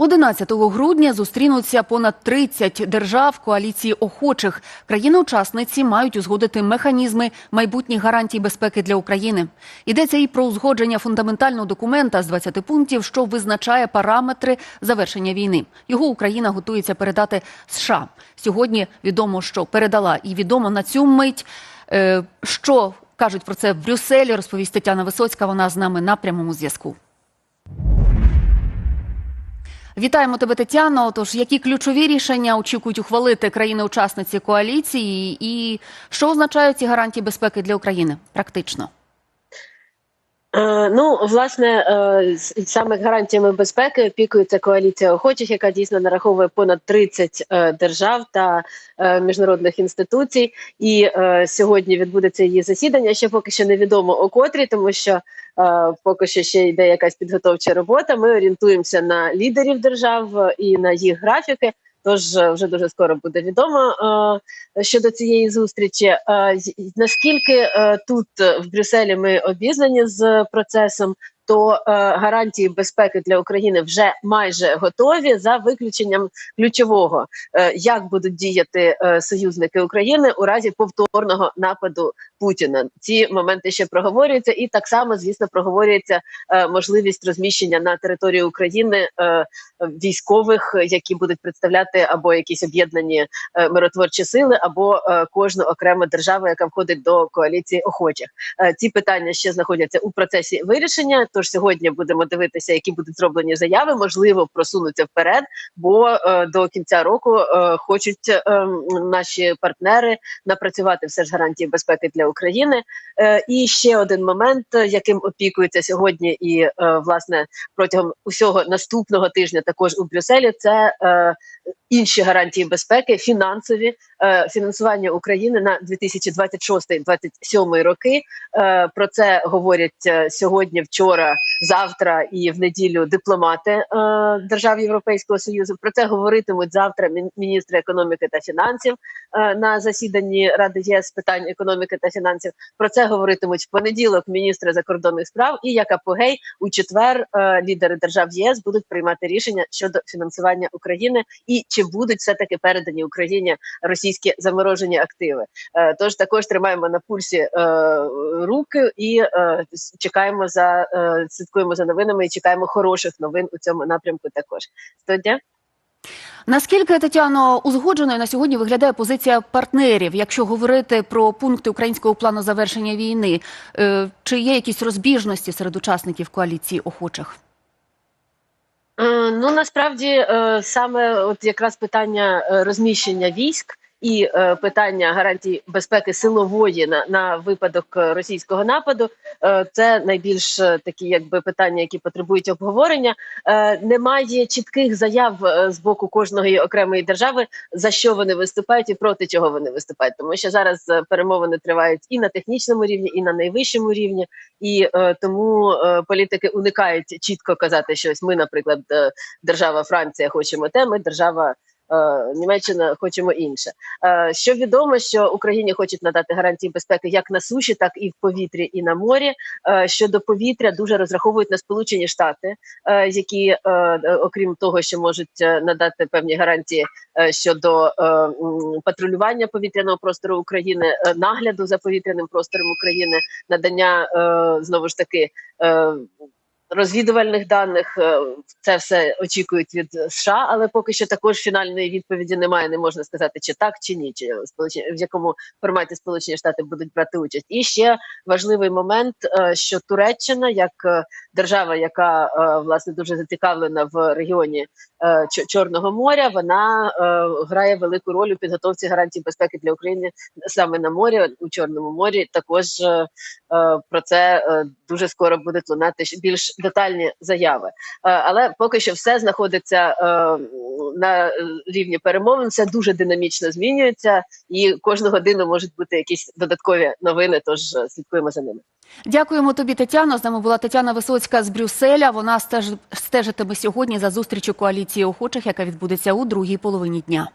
11 грудня зустрінуться понад 30 держав коаліції охочих. Країни-учасниці мають узгодити механізми майбутніх гарантій безпеки для України. Йдеться і про узгодження фундаментального документа з 20 пунктів, що визначає параметри завершення війни. Його Україна готується передати США. Сьогодні відомо, що передала, і відомо на цю мить, е, що кажуть про це в Брюсселі. Розповість Тетяна Висоцька. Вона з нами на прямому зв'язку. Вітаємо тебе, Тетяно. Тож, які ключові рішення очікують ухвалити країни-учасниці коаліції, і що означають ці гарантії безпеки для України практично? Е, Ну, власне, е, саме гарантіями безпеки опікується коаліція охочих, яка дійсно нараховує понад 30 е, держав та міжнародних інституцій. І сьогодні відбудеться її засідання. Ще поки що невідомо о котрій, тому що поки що ще йде якась підготовча робота. Ми орієнтуємося на лідерів держав і на їх графіки. Тож е, вже дуже скоро буде відомо е, щодо цієї зустрічі. Е, наскільки е, тут в Брюсселі ми обізнані з процесом, то е, гарантії безпеки для України вже майже готові за виключенням ключового, е, як будуть діяти е, союзники України у разі повторного нападу Путіна. Ці моменти ще проговорюються, і так само, звісно, проговорюється е, можливість розміщення на території України е, військових, які будуть представляти або якісь об'єднані е, миротворчі сили, або е, кожну окрему державу, яка входить до коаліції охочих. Е, Ці питання ще знаходяться у процесі вирішення. Тож сьогодні будемо дивитися, які будуть зроблені заяви, можливо, просунуться вперед, бо е, до кінця року е, хочуть е, наші партнери напрацювати все ж гарантії безпеки для України. Е, І ще один момент, е, яким опікується сьогодні, і е, власне протягом усього наступного тижня, також у Брюсселі, це е, інші гарантії безпеки, фінансові е, фінансування України на 2026-2027 роки. Е, Про це говорять е, сьогодні, вчора, завтра і в неділю дипломати е, держав Європейського союзу. Про це говоритимуть завтра мін- міністри економіки та фінансів е, на засіданні Ради ЄС питань економіки та фінансів. Про це говоритимуть в понеділок міністри закордонних справ і як апогей у четвер е, лідери держав ЄС будуть приймати рішення щодо фінансування України і чи будуть все таки передані Україні російські заморожені активи. Е, Тож також тримаємо на пульсі е, руки і е, чекаємо за е, слідкуємо за новинами і чекаємо хороших новин у цьому напрямку. Також студія. Наскільки Тетяно узгодженою на сьогодні виглядає позиція партнерів, якщо говорити про пункти українського плану завершення війни? Е, Чи є якісь розбіжності серед учасників коаліції охочих? Е, Ну насправді е, саме от якраз питання розміщення військ і е, питання гарантій безпеки силової на, на випадок російського нападу. е, Це найбільш е, такі, якби питання, які потребують обговорення. Е, Немає чітких заяв е, з боку кожної окремої держави за що вони виступають і проти чого вони виступають. Тому що зараз е, перемовини тривають і на технічному рівні, і на найвищому рівні, і е, тому е, політики уникають чітко казати щось. Ми, наприклад, держава Франція хочемо те, ми держава. Е, Німеччина хочемо інше. Е, Що відомо, що Україні хочуть надати гарантії безпеки як на суші, так і в повітрі, і на морі. Е, Щодо повітря дуже розраховують на Сполучені Штати, які, окрім того, що можуть надати певні гарантії щодо патрулювання повітряного простору України, нагляду за повітряним простором України, надання знову ж таки. Розвідувальних даних е, це все очікують від США, але поки що також фінальної відповіді немає. Не можна сказати, чи так, чи ні, чи в якому форматі Сполучені Штати будуть брати участь. І ще важливий момент, е, що Туреччина, як е, держава, яка власне дуже зацікавлена в регіоні Чорного моря, вона грає велику роль у підготовці гарантій безпеки для України саме на морі у Чорному морі. Також про це дуже скоро будуть лунати більш детальні заяви. Е, Але поки що все знаходиться е, на рівні перемовин, все дуже динамічно змінюється, і кожну годину можуть бути якісь додаткові новини. Тож е, слідкуємо за ними. Дякуємо тобі, Тетяно. З нами була Тетяна Висоцька з Брюсселя. Вона стеж... стежитиме сьогодні за зустрічю коаліції охочих, яка відбудеться у другій половині дня.